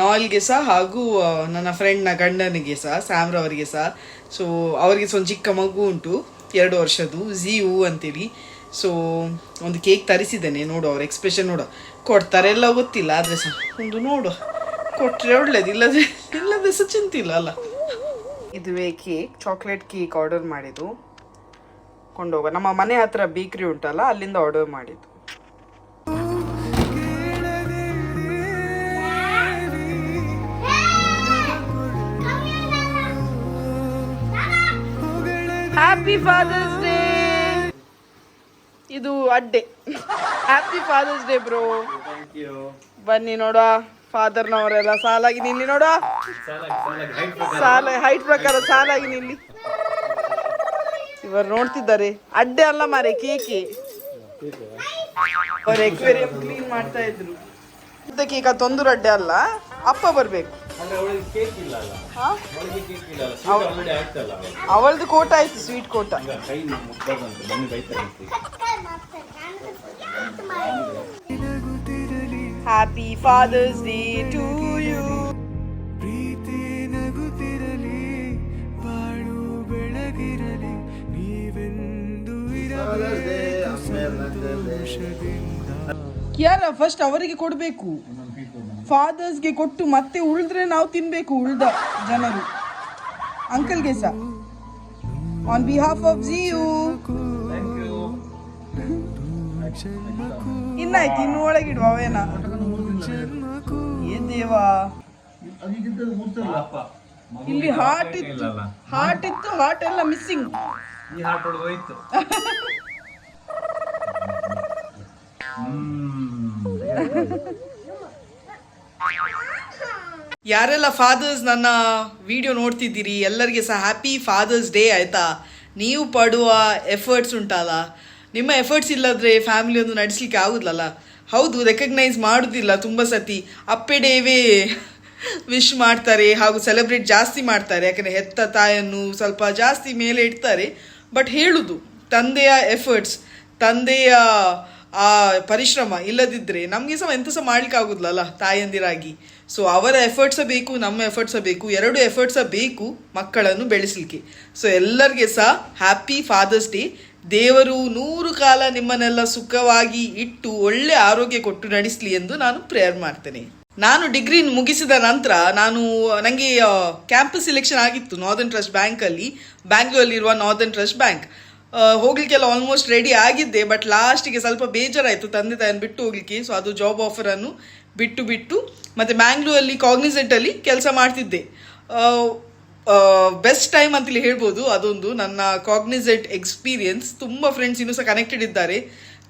ನಾಲ್ಗೆ ಸಹ ಹಾಗೂ ನನ್ನ ಫ್ರೆಂಡ್ನ ಗಂಡನಿಗೆ ಸಹ, ಸ್ಯಾಮ್ರ ಅವರಿಗೆ ಸಹ. ಸೊ ಅವರಿಗೆ ಸಹ ಒಂದು ಚಿಕ್ಕ ಮಗು ಉಂಟು. ಎರಡು ವರ್ಷದ್ದು ಝೀವು ಅಂತೇಳಿ ಸೊ ಒಂದು ಕೇಕ್ ತರಿಸಿದ್ದೇನೆ. ನೋಡು ಅವ್ರ ಎಕ್ಸ್ಪ್ರೆಷನ್ ನೋಡು. ಕೊಡ್ತಾರೆ ಎಲ್ಲ ಗೊತ್ತಿಲ್ಲ, ಆದರೆ ಸಹ ಒಂದು ನೋಡು. ಕೊಟ್ಟರೆ ಒಳ್ಳೇದು, ಇಲ್ಲದ್ರೆ ಇಲ್ಲದ್ರೆ ಸಹ ಚಿಂತಿಲ್ಲ ಅಲ್ಲ. ಇದುವೇ ಕೇಕ್ ಚಾಕ್ಲೇಟ್ ಕೇಕ್ ಆರ್ಡರ್ ಮಾಡಿದ್ದು. ಕೊಂಡೋಗ ನಮ್ಮ ಮನೆ ಹತ್ರ ಬೇಕ್ರಿ ಉಂಟಲ್ಲ ಅಲ್ಲಿಂದ ಆರ್ಡರ್ ಮಾಡಿದ್ದು. ಹ್ಯಾಪಿ ಫಾದರ್ಸ್ ಡೇ ಇದು ಅಡ್ಡೆ. ಹ್ಯಾಪಿ ಫಾದರ್ಸ್ ಡೇ ಬ್ರೋ ಬನ್ನಿ ನೋಡ ಫಾದರ್ನವರೆಲ್ಲ ಸಾಲಾಗಿ ನಿಲ್ಲಿ ನೋಡ ಸಾಲ ಹೈಟ್ ಪ್ರಕಾರ ಸಾಲಾಗಿ ನಿಲ್ಲಿ. ಇವರು ನೋಡ್ತಿದ್ದಾರೆ. ಅಡ್ಡೆ ಅಲ್ಲ ಮಾರೆ ಕೇಕೆ. ಅವ್ರ ಎಕ್ವೇರಿಯಂ ಕ್ಲೀನ್ ಮಾಡ್ತಾ ಇದ್ರು. ಈಗ ತೊಂದರೆ ಅಡ್ಡೆ ಅಲ್ಲ ಅಪ್ಪ ಬರ್ಬೇಕು? ಅವಳದು ಕೋಟ ಆಯ್ತು sweet quota. Happy father's day to you ಯಾರ ಫಸ್ಟ್ ಅವರಿಗೆ ಕೊಡಬೇಕು. ಫಾದರ್ಸ್ಗೆ ಕೊಟ್ಟು ಮತ್ತೆ ಉಳಿದ್ರೆ ನಾವು ತಿನ್ಬೇಕು ಉಳ್ದ ಜನರು. ಅಂಕಲ್ಗೆ ಸಹ. ಆನ್ ಬಿಹಾಫ್ ಆಫ್ ಜಿಯು ಇನ್ನಾಯ್ತು ಇನ್ನು ಒಳಗಿಡುವ ಅವೇನ. ಏನ್ ದೇವಾ. ಇಲ್ಲಿ ಹಾರ್ಟ್ ಇತ್ತು ಹಾರ್ಟ್ ಇತ್ತು ಹಾರ್ಟ್ ಎಲ್ಲ ಮಿಸ್ಸಿಂಗ್ ಈ ಹಾರ್ಟ್ ಹೋಯ್ತು. [LAUGHS] ಯಾರೆಲ್ಲ ಫಾದರ್ಸ್ ನನ್ನ ವಿಡಿಯೋ ನೋಡ್ತಿದ್ದೀರಿ, ಎಲ್ಲರಿಗೆ ಸಹ ಹ್ಯಾಪಿ ಫಾದರ್ಸ್ ಡೇ ಆಯ್ತಾ? ನೀವು ಪಡುವ ಎಫರ್ಟ್ಸ್ ಉಂಟಲ್ಲ? ನಿಮ್ಮ ಎಫರ್ಟ್ಸ್ ಇಲ್ಲದ್ರೆ ಫ್ಯಾಮಿಲಿ ಒಂದು ನಡೆಸ್ಲಿಕ್ಕೆ ಆಗುದಿಲ್ಲ ಹೌದು ರೆಕಗ್ನೈಸ್ ಮಾಡುದಿಲ್ಲ ತುಂಬ ಸತಿ. ಅಪ್ಪೆ ಡೇವೇ ವಿಶ್ ಮಾಡ್ತಾರೆ ಹಾಗೂ ಸೆಲೆಬ್ರೇಟ್ ಜಾಸ್ತಿ ಮಾಡ್ತಾರೆ. ಯಾಕಂದರೆ ಹೆತ್ತ ತಾಯನ್ನು ಸ್ವಲ್ಪ ಜಾಸ್ತಿ ಮೇಲೆ ಇಡ್ತಾರೆ. ಬಟ್ ಹೇಳುದು, ತಂದೆಯ ಎಫರ್ಟ್ಸ್ ತಂದೆಯ ಆ, ಪರಿಶ್ರಮ ಇಲ್ಲದಿದ್ದರೆ ನಮಗೆ ಸಹ ಎಂತ ಸಹ ಮಾಡ್ಲಿಕ್ಕೆ ಆಗುದಿಲ್ಲಲ್ಲ ತಾಯಂದಿರಾಗಿ. ಸೊ ಅವರ ಎಫರ್ಟ್ಸ ಬೇಕು, ನಮ್ಮ ಎಫರ್ಟ್ಸ ಬೇಕು, ಎರಡು ಎಫರ್ಟ್ಸ ಬೇಕು ಮಕ್ಕಳನ್ನು ಬೆಳೆಸಲಿಕ್ಕೆ. ಸೊ ಎಲ್ಲರಿಗೆ ಸಹ ಹ್ಯಾಪಿ ಫಾದರ್ಸ್ ಡೇ ದೇವರು ನೂರು ಕಾಲ ನಿಮ್ಮನ್ನೆಲ್ಲ ಸುಖವಾಗಿ ಇಟ್ಟು ಒಳ್ಳೆ ಆರೋಗ್ಯ ಕೊಟ್ಟು ನಡೆಸಲಿ ಎಂದು ನಾನು ಪ್ರೇಯರ್ ಮಾಡ್ತೇನೆ. ನಾನು ಡಿಗ್ರಿ ಮುಗಿಸಿದ ನಂತರ ನಾನು ನನಗೆ ಕ್ಯಾಂಪಸ್ ಸಿಲೆಕ್ಷನ್ ಆಗಿತ್ತು ನಾರ್ದನ್ ಟ್ರಸ್ಟ್ ಬ್ಯಾಂಕಲ್ಲಿ ಬ್ಯಾಂಗ್ಳೂರಲ್ಲಿರುವ ನಾರ್ದನ್ ಟ್ರಸ್ಟ್ ಬ್ಯಾಂಕ್ ಹೋಗ್ಲಿಕ್ಕೆಲ್ಲ ಆಲ್ಮೋಸ್ಟ್ ರೆಡಿ ಆಗಿದ್ದೆ ಬಟ್ ಲಾಸ್ಟಿಗೆ ಸ್ವಲ್ಪ ಬೇಜಾರಾಯಿತು ತಂದೆ ತಾಯಿನ ಬಿಟ್ಟು ಹೋಗ್ಲಿಕ್ಕೆ. ಸೊ ಅದು ಜಾಬ್ ಆಫರನ್ನು ಬಿಟ್ಟು ಬಿಟ್ಟು, ಮತ್ತು ಮ್ಯಾಂಗ್ಳೂರಲ್ಲಿ ಕಾಗ್ನಿಸೆಂಟಲ್ಲಿ ಕೆಲಸ ಮಾಡ್ತಿದ್ದೆ. ಬೆಸ್ಟ್ ಟೈಮ್ ಅಂತೇಳಿ ಹೇಳ್ಬೋದು, ಅದೊಂದು ನನ್ನ ಕಾಗ್ನಿಸೆಂಟ್ ಎಕ್ಸ್ಪೀರಿಯನ್ಸ್ ತುಂಬ ಫ್ರೆಂಡ್ಸ್ ಇನ್ನೂ ಸಹ ಕನೆಕ್ಟೆಡ್ ಇದ್ದಾರೆ.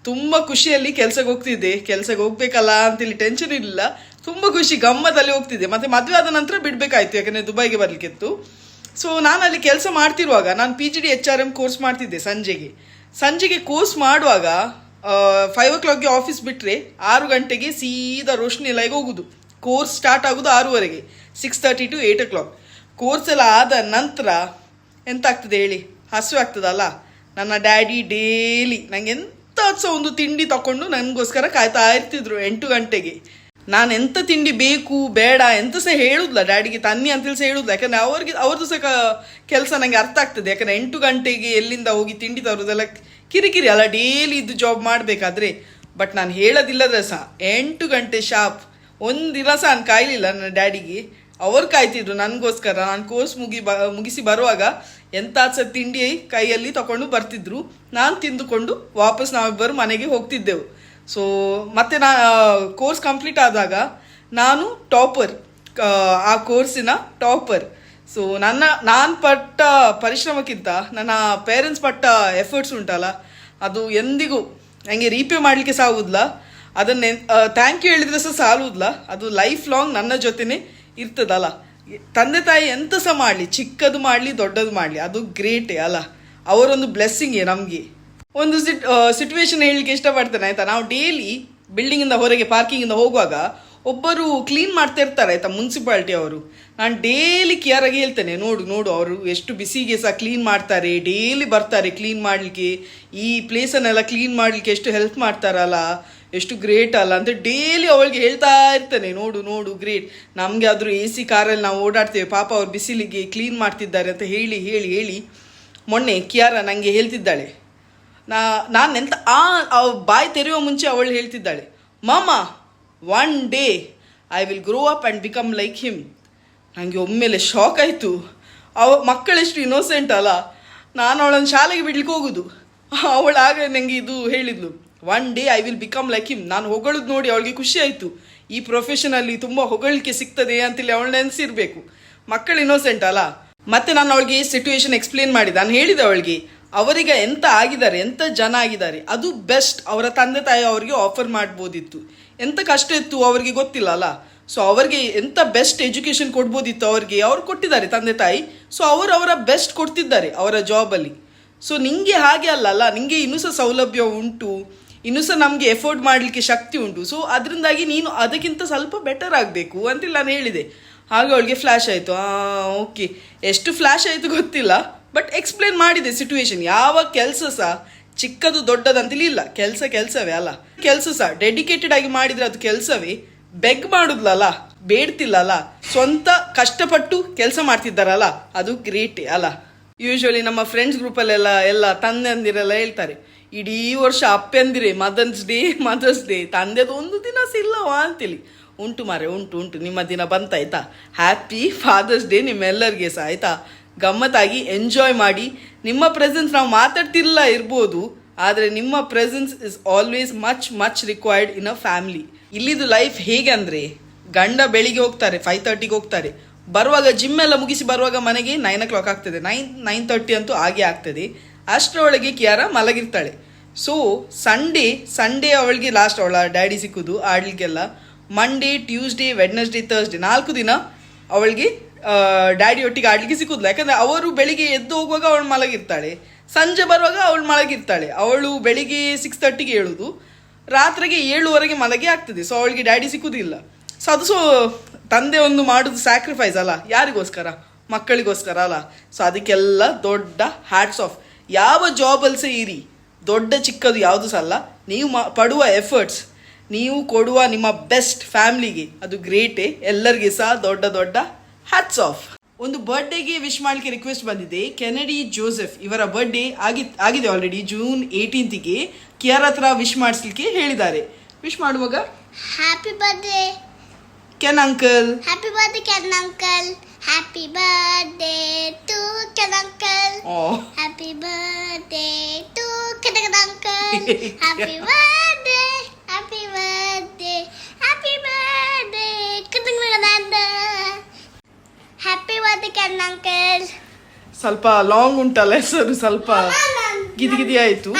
ತುಂಬ ಖುಷಿಯಲ್ಲಿ ಕೆಲಸಕ್ಕೆ ಹೋಗ್ತಿದ್ದೆ. ಕೆಲಸಕ್ಕೆ ಹೋಗ್ಬೇಕಲ್ಲ ಅಂತೇಳಿ ಟೆನ್ಷನ್ ಇಲ್ಲ ತುಂಬ ಖುಷಿ, ಗಮ್ಮತ್ತಲ್ಲಿ ಹೋಗ್ತಿದ್ದೆ. ಮತ್ತೆ ಮದುವೆ ಆದ ನಂತರ ಬಿಡಬೇಕಾಯ್ತು, ಯಾಕಂದರೆ ದುಬೈಗೆ ಬರಲಿಕ್ಕಿತ್ತು. ಸೊ ನಾನು ಅಲ್ಲಿ ಕೆಲಸ ಮಾಡ್ತಿರುವಾಗ, ನಾನು P G D H R M course ಮಾಡ್ತಿದ್ದೆ ಸಂಜೆಗೆ. ಸಂಜೆಗೆ ಕೋರ್ಸ್ ಮಾಡುವಾಗ ಫೈವ್ ಓ ಕ್ಲಾಕ್ಗೆ ಆಫೀಸ್ ಬಿಟ್ಟರೆ ಆರು ಗಂಟೆಗೆ ಸೀದಾ ರೋಶ್ನಿ ಲೈಗೆ ಹೋಗುದು ಕೋರ್ಸ್ ಸ್ಟಾರ್ಟ್ ಆಗೋದು ಆರೂವರೆಗೆ six thirty to eight o'clock course ಎಲ್ಲ ಆದ ನಂತರ ಎಂತ ಆಗ್ತದೆ ಹೇಳಿ ಹಸು ಆಗ್ತದಲ್ಲ ನನ್ನ ಡ್ಯಾಡಿ ಡೇಲಿ ನನಗೆ ಎಂಥ ಸಹ ಒಂದು ತಿಂಡಿ ತಕೊಂಡು ನನಗೋಸ್ಕರ ಕಾಯ್ತಾ ಇರ್ತಿದ್ರು ಎಂಟು ಗಂಟೆಗೆ. ನಾನು ಎಂತ ತಿಂಡಿ ಬೇಕು, ಬೇಡ ಎಂತ ಸಹ ಹೇಳುದಿಲ್ಲ. ಡ್ಯಾಡಿಗೆ ತನ್ನಿ ಅಂತೇಳಿ ಸಹ ಹೇಳುದಿಲ್ಲ. ಯಾಕಂದ್ರೆ ಅವ್ರಿಗೆ ಅವ್ರದ್ದು ಸಹ ಕೆಲಸ ನನಗೆ ಅರ್ಥ ಆಗ್ತದೆ. ಯಾಕಂದ್ರೆ ಎಂಟು ಗಂಟೆಗೆ ಎಲ್ಲಿಂದ ಹೋಗಿ ತಿಂಡಿ ತರೋದೆಲ್ಲ ಕಿರಿಕಿರಿ. ಅಲ್ಲ ಡೈಲಿ ಇದು ಜಾಬ್ ಮಾಡಬೇಕಾದ್ರೆ. ಬಟ್ ನಾನು ಹೇಳೋದಿಲ್ಲದ್ರೆ ಸಹ, ಎಂಟು ಗಂಟೆ ಶಾಪ್ ಒಂದಿನ ಸಹ ನಾನು ಕಾಯಲಿಲ್ಲ ನನ್ನ ಡ್ಯಾಡಿಗೆ ಅವ್ರು ಕಾಯ್ತಿದ್ರು ನನಗೋಸ್ಕರ. ನಾನು ಕೋರ್ಸ್ ಮುಗಿ, ಬ, ಮುಗಿಸಿ ಬರುವಾಗ ಎಂಥ ಸಹ ತಿಂಡಿ ಕೈಯಲ್ಲಿ ತಗೊಂಡು ಬರ್ತಿದ್ರು. ನಾನು ತಿಂದುಕೊಂಡು ವಾಪಸ್ ನಾವಿಬ್ಬರು ಮನೆಗೆ ಹೋಗ್ತಿದ್ದೆವು. ಸೊ ಮತ್ತೆ ನಾ ಕೋರ್ಸ್ ಕಂಪ್ಲೀಟ್ ಆದಾಗ ನಾನು ಟಾಪರ್ ಆ ಕೋರ್ಸಿನ ಟಾಪರ್ ಸೊ ನನ್ನ, ನಾನು ಪಟ್ಟ ಪರಿಶ್ರಮಕ್ಕಿಂತ ನನ್ನ ಪೇರೆಂಟ್ಸ್ ಪಟ್ಟ ಎಫರ್ಟ್ಸ್ ಉಂಟಲ್ಲ, ಅದು ಎಂದಿಗೂ ನನಗೆ ರೀಪೇ ಮಾಡಲಿಕ್ಕೆ ಸಾಗುದಿಲ್ಲ ಅದನ್ನೆ ಥ್ಯಾಂಕ್ ಯು ಹೇಳಿದ್ರೆ ಸಹ ಸಾಲುವುದಿಲ್ಲ. ಅದು ಲೈಫ್ ಲಾಂಗ್ ನನ್ನ ಜೊತೆನೇ ಇರ್ತದಲ್ಲ. ತಂದೆ ತಾಯಿ ಎಂತ ಸಹ ಮಾಡಲಿ, ಚಿಕ್ಕದು ಮಾಡಲಿ, ದೊಡ್ಡದು ಮಾಡಲಿ, ಅದು ಗ್ರೇಟೇ ಅಲ್ಲ. ಅವರೊಂದು ಬ್ಲೆಸ್ಸಿಂಗೇ ನಮಗೆ. ಒಂದು ಸಿಟ್ ಸಿಚುವೇಶನ್ ಹೇಳಲಿಕ್ಕೆ ಇಷ್ಟಪಡ್ತೇನೆ, ಆಯ್ತಾ? ನಾವು ಡೈಲಿ ಬಿಲ್ಡಿಂಗಿಂದ ಹೊರಗೆ ಪಾರ್ಕಿಂಗಿಂದ ಹೋಗುವಾಗ ಒಬ್ಬರು ಕ್ಲೀನ್ ಮಾಡ್ತಾ ಇರ್ತಾರೆ, ಆಯ್ತಾ? ಮುನ್ಸಿಪಾಲ್ಟಿ ಅವರು. ನಾನು ಡೈಲಿ ಕೇರಾಗಿ ಹೇಳ್ತೇನೆ, ನೋಡು ನೋಡು, ಅವರು ಎಷ್ಟು ಬಿಸಿಗೆ ಸಹ ಕ್ಲೀನ್ ಮಾಡ್ತಾರೆ ಡೈಲಿ ಬರ್ತಾರೆ ಕ್ಲೀನ್ ಮಾಡಲಿಕ್ಕೆ. ಈ ಪ್ಲೇಸನ್ನೆಲ್ಲ ಕ್ಲೀನ್ ಮಾಡಲಿಕ್ಕೆ ಎಷ್ಟು ಹೆಲ್ಪ್ ಮಾಡ್ತಾರಲ್ಲ, ಎಷ್ಟು ಗ್ರೇಟ್ ಅಲ್ಲ ಅಂತ ಡೈಲಿ ಅವಳಿಗೆ ಹೇಳ್ತಾ ಇರ್ತೇನೆ. ನೋಡು ನೋಡು ಗ್ರೇಟ್ ನಮಗೆ ಆದರೂ ಎ ಸಿ ಕಾರಲ್ಲಿ ನಾವು ಓಡಾಡ್ತೇವೆ, ಪಾಪ ಅವ್ರು ಬಿಸಿಲಿಗೆ ಕ್ಲೀನ್ ಮಾಡ್ತಿದ್ದಾರೆ ಅಂತ ಹೇಳಿ ಹೇಳಿ ಹೇಳಿ ಮೊನ್ನೆ ಕಿಯಾರ ನನಗೆ ಹೇಳ್ತಿದ್ದಾಳೆ. ನಾ, ನಾನು ಎಂತ, ಆ ಬಾಯಿ ತೆರೆಯುವ ಮುಂಚೆ ಅವಳು ಹೇಳ್ತಿದ್ದಾಳೆ, ಮಾಮ one day I will grow up and become like him ನನಗೆ ಒಮ್ಮೆಲೆ ಶಾಕ್ ಆಯಿತು. ಅವ, ಮಕ್ಕಳೆಷ್ಟು ಇನ್ನೋಸೆಂಟ್ ಅಲ್ಲ. ನಾನು ಅವಳನ್ನು ಶಾಲೆಗೆ ಬಿಡ್ಲಿಕ್ಕೆ ಹೋಗುದು. ಆಗ ನನಗೆ ಇದು ಹೇಳಿದ್ಲು one day I will become like him ನಾನು ಹೊಗಳದು ನೋಡಿ ಅವಳಿಗೆ ಖುಷಿ ಆಯಿತು. ಈ ಪ್ರೊಫೆಷನಲ್ಲಿ ತುಂಬ ಹೊಗಳಿಕೆ ಸಿಗ್ತದೆ ಅಂತೇಳಿ ಅವಳು ನೆನೆಸಿರ್ಬೇಕು. ಮಕ್ಕಳು ಇನ್ನೋಸೆಂಟ್ ಅಲ್ಲ. ಮತ್ತೆ ನಾನು ಅವಳಿಗೆ ಸಿಚುವೇಶನ್ ಎಕ್ಸ್ಪ್ಲೇನ್ ಮಾಡಿದೆ. ನಾನು ಹೇಳಿದೆ ಅವಳಿಗೆ ಅವರಿಗೆ ಎಂತ ಆಗಿದ್ದಾರೆ, ಎಂತ ಜನ ಆಗಿದ್ದಾರೆ, ಅದು ಬೆಸ್ಟ್ ಅವರ ತಂದೆ ತಾಯಿ ಅವರಿಗೆ ಆಫರ್ ಮಾಡ್ಬೋದಿತ್ತು. ಎಂತ ಕಷ್ಟ ಇತ್ತು ಅವರಿಗೆ ಗೊತ್ತಿಲ್ಲ ಅಲ್ಲ? ಸೊ ಅವರಿಗೆ ಎಂತ ಬೆಸ್ಟ್ ಎಜುಕೇಶನ್ ಕೊಡ್ಬೋದಿತ್ತು ಅವರಿಗೆ? ಅವ್ರು ಕೊಟ್ಟಿದ್ದಾರೆ ತಂದೆ ತಾಯಿ. ಸೊ ಅವರು ಅವರ ಬೆಸ್ಟ್ ಕೊಡ್ತಿದ್ದಾರೆ ಅವರ ಜಾಬಲ್ಲಿ ಸೊ ನಿಂಗೆ ಹಾಗೆ ಅಲ್ಲ ಅಲ್ಲ? ನಿಂಗೆ ಇನ್ನೂ ಸಹ ಸೌಲಭ್ಯ ಉಂಟು. ಇನ್ನೂ ಸಹ ನಮಗೆ ಎಫೋರ್ಡ್ ಮಾಡಲಿಕ್ಕೆ ಶಕ್ತಿ ಉಂಟು. ಸೊ ಅದರಿಂದಾಗಿ ನೀನು ಅದಕ್ಕಿಂತ ಸ್ವಲ್ಪ ಬೆಟರ್ ಆಗಬೇಕು ಅಂತೇಳಿ ನಾನು ಹೇಳಿದೆ. ಹಾಗೆ ಅವಳಿಗೆ ಫ್ಲ್ಯಾಶ್ ಆಯಿತು. ಓಕೆ ಎಷ್ಟು ಫ್ಲ್ಯಾಶ್ ಆಯಿತು ಗೊತ್ತಿಲ್ಲ. ಬಟ್ ಎಕ್ಸ್ಪ್ಲೇನ್ ಮಾಡಿದೆ ಸಿಚುವೇಶನ್ ಯಾವ ಕೆಲಸ ಸಹ ಚಿಕ್ಕದು ದೊಡ್ಡದಂತಲೇ ಇಲ್ಲ. ಕೆಲಸ ಕೆಲಸವೇ ಅಲ್ಲ. ಕೆಲಸ ಸಹ ಡೆಡಿಕೇಟೆಡ್ ಆಗಿ ಮಾಡಿದ್ರೆ ಅದು ಕೆಲಸವೇ? ಬೆಗ್ ಮಾಡುದ್ಲಲ್ಲ? ಬೇಡ್ತಿಲ್ಲಲ್ಲ? ಸ್ವಂತ ಕಷ್ಟಪಟ್ಟು ಕೆಲಸ ಮಾಡ್ತಿದ್ದಾರಲ್ಲ? ಅದು ಗ್ರೇಟ್ ಅಲ್ಲ. ಯೂಶ್ವಲಿ ನಮ್ಮ ಫ್ರೆಂಡ್ಸ್ ಗ್ರೂಪಲ್ಲೆಲ್ಲ ಎಲ್ಲ ತಂದೆಂದಿರೆಲ್ಲ ಹೇಳ್ತಾರೆ. ಇಡೀ ವರ್ಷ ಅಪ್ಪಂದಿರೆ ಮದರ್ಸ್ ಡೇ ಮದರ್ಸ್ ಡೇ ತಂದೆದು ಒಂದು ದಿನ ಸಿಲ್ಲವಾ ಅಂತೇಳಿ ಉಂಟು ಮಾರೆ ಉಂಟು ಉಂಟು. ನಿಮ್ಮ ದಿನ ಬಂತಾಯ್ತಾ? ಹ್ಯಾಪಿ ಫಾದರ್ಸ್ ಡೇ ನಿಮ್ಮೆಲ್ಲರಿಗೆ ಸಹ ಆಯ್ತಾ? ಗಮ್ಮತ್ತಾಗಿ ಎಂಜಾಯ್ ಮಾಡಿ ನಿಮ್ಮ ಪ್ರೆಸೆನ್ಸ್ ನಾವು ಮಾತಾಡ್ತಿರಲ್ಲ ಇರ್ಬೋದು, ಆದರೆ ನಿಮ್ಮ presence is always much much required in a family ಇಲ್ಲಿದು ಲೈಫ್ ಹೇಗೆ ಅಂದರೆ, ಗಂಡ ಬೆಳಿಗ್ಗೆ ಹೋಗ್ತಾರೆ ಫೈವ್ ತರ್ಟಿಗೆ ಹೋಗ್ತಾರೆ. ಬರುವಾಗ ಜಿಮ್ ಎಲ್ಲ ಮುಗಿಸಿ ಬರುವಾಗ ಮನೆಗೆ ನೈನ್ ಓ ಕ್ಲಾಕ್ ಆಗ್ತದೆ. ನೈನ್ ನೈನ್ ತರ್ಟಿ ಅಂತೂ ಹಾಗೆ ಆಗ್ತದೆ. ಅಷ್ಟರೊಳಗೆ ಕಿಯಾರ ಮಲಗಿರ್ತಾಳೆ. ಸೊ ಸಂಡೇ ಸಂಡೇ ಅವಳಿಗೆ ಲಾಸ್ಟ್ ಅವಳ ಡ್ಯಾಡಿ ಸಿಕ್ಕುದು, ಆಡ್ಲಿಕ್ಕೆಲ್ಲ. ಮಂಡೇ ಟ್ಯೂಸ್ಡೇ ವೆಡ್ನೆಸ್ಡೇ ಥರ್ಸ್ಡೇ ನಾಲ್ಕು ದಿನ ಅವಳಿಗೆ ಡ್ಯಾಡಿ ಒಟ್ಟಿಗೆ ಆಡ್ಲಿಕ್ಕೆ ಸಿಕ್ಕುದಿಲ್ಲ. ಯಾಕಂದ್ರೆ ಅವರು ಬೆಳಿಗ್ಗೆ ಎದ್ದು ಹೋಗುವಾಗ ಅವಳು ಮಲಗಿರ್ತಾಳೆ. ಸಂಜೆ ಬರುವಾಗ ಅವಳು ಮಲಗಿರ್ತಾಳೆ. ಅವಳು ಬೆಳಿಗ್ಗೆ ಸಿಕ್ಸ್ ತರ್ಟಿಗೆ ಹೇಳುದು ರಾತ್ರಿಗೆ ಏಳುವರೆಗೆ ಮಲಗಿ ಆಗ್ತದೆ. ಸೊ ಅವಳಿಗೆ ಡ್ಯಾಡಿ ಸಿಕ್ಕುದಿಲ್ಲ. ಸೊ ಅದು ಸೊ ತಂದೆ ಒಂದು ಮಾಡುದು ಸ್ಯಾಕ್ರಿಫೈಸ್ ಅಲ್ಲ. ಯಾರಿಗೋಸ್ಕರ? ಮಕ್ಕಳಿಗೋಸ್ಕರ ಅಲ್ಲ. ಸೊ ಅದಕ್ಕೆಲ್ಲ ದೊಡ್ಡ ಹ್ಯಾಟ್ಸ್ ಆಫ್ ಯಾವ ಜಾಬಲ್ಲಿ ಸಹ ಇರಿ. ದೊಡ್ಡ ಚಿಕ್ಕದು ಯಾವುದು ಸಹ ಅಲ್ಲ. ನೀವು ಮ, ಪಡುವ ಎಫರ್ಟ್ಸ್ ನೀವು ಕೊಡುವ ನಿಮ್ಮ ಬೆಸ್ಟ್ ಫ್ಯಾಮಿಲಿಗೆ ಅದು ಗ್ರೇಟೇ ಎಲ್ಲರಿಗೆ ಸಹ ದೊಡ್ಡ ದೊಡ್ಡ ಹ್ಯಾಟ್ಸ್ ಆಫ್ ಒಂದು ಬರ್ಡೇಗೆ ವಿಶ್ ಮಾಡಲಿಕ್ಕೆ ರಿಕ್ವೆಸ್ಟ್ ಬಂದಿದೆ. ಕೆನಡಿ ಜೋಸೆಫ್ ಇವರ ಬರ್ಡೇ ಆಗಿ ಆಗಿದೆ ಆಲ್ರೆಡಿ ಜೂನ್ ಏಯ್ಟೀನ್ತಿಗೆ ಕಿಯಾರ್ ಹತ್ರ ವಿಶ್ ಮಾಡಿಸ್ಲಿಕ್ಕೆ ಹೇಳಿದ್ದಾರೆ. ವಿಶ್ ಮಾಡುವಾಗ? Happy birthday Ken uncle happy birthday Ken uncle happy birthday to Ken uncle happy birthday to Ken uncle happy Happy [LAUGHS] Happy uncle ಸ್ವಲ್ಪ long ಉಂಟಲ್ಲ ಹೆಸರು ಸ್ವಲ್ಪ ಗಿದಿ ಗಿದಿ ಆಯ್ತು.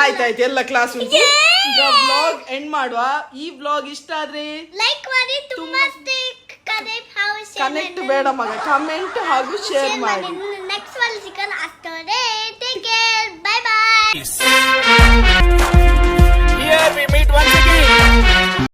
ಆಯ್ತಾಯ್ತು ಎಲ್ಲ ಕ್ಲಾಸ್ ಉಂಟು! ಈಗ ವ್ಲಾಗ್ ಎಂಡ್ ಮಾಡುವ. ಈ ವ್ಲಾಗ್ ಇಷ್ಟ ಆದ್ರೆ ಲೈಕ್ ಮಾಡಿ ಕನೆಕ್ಟ್ ಬೇಡ ಮಗ ಕಮೆಂಟ್ ಹಾಗೂ ಶೇರ್ ಮಾಡಿ. ನೆಕ್ಸ್ಟ್ ವಾರ ಸಿಗೋಣ. ಅಷ್ಟೇ take care bye bye Here we meet one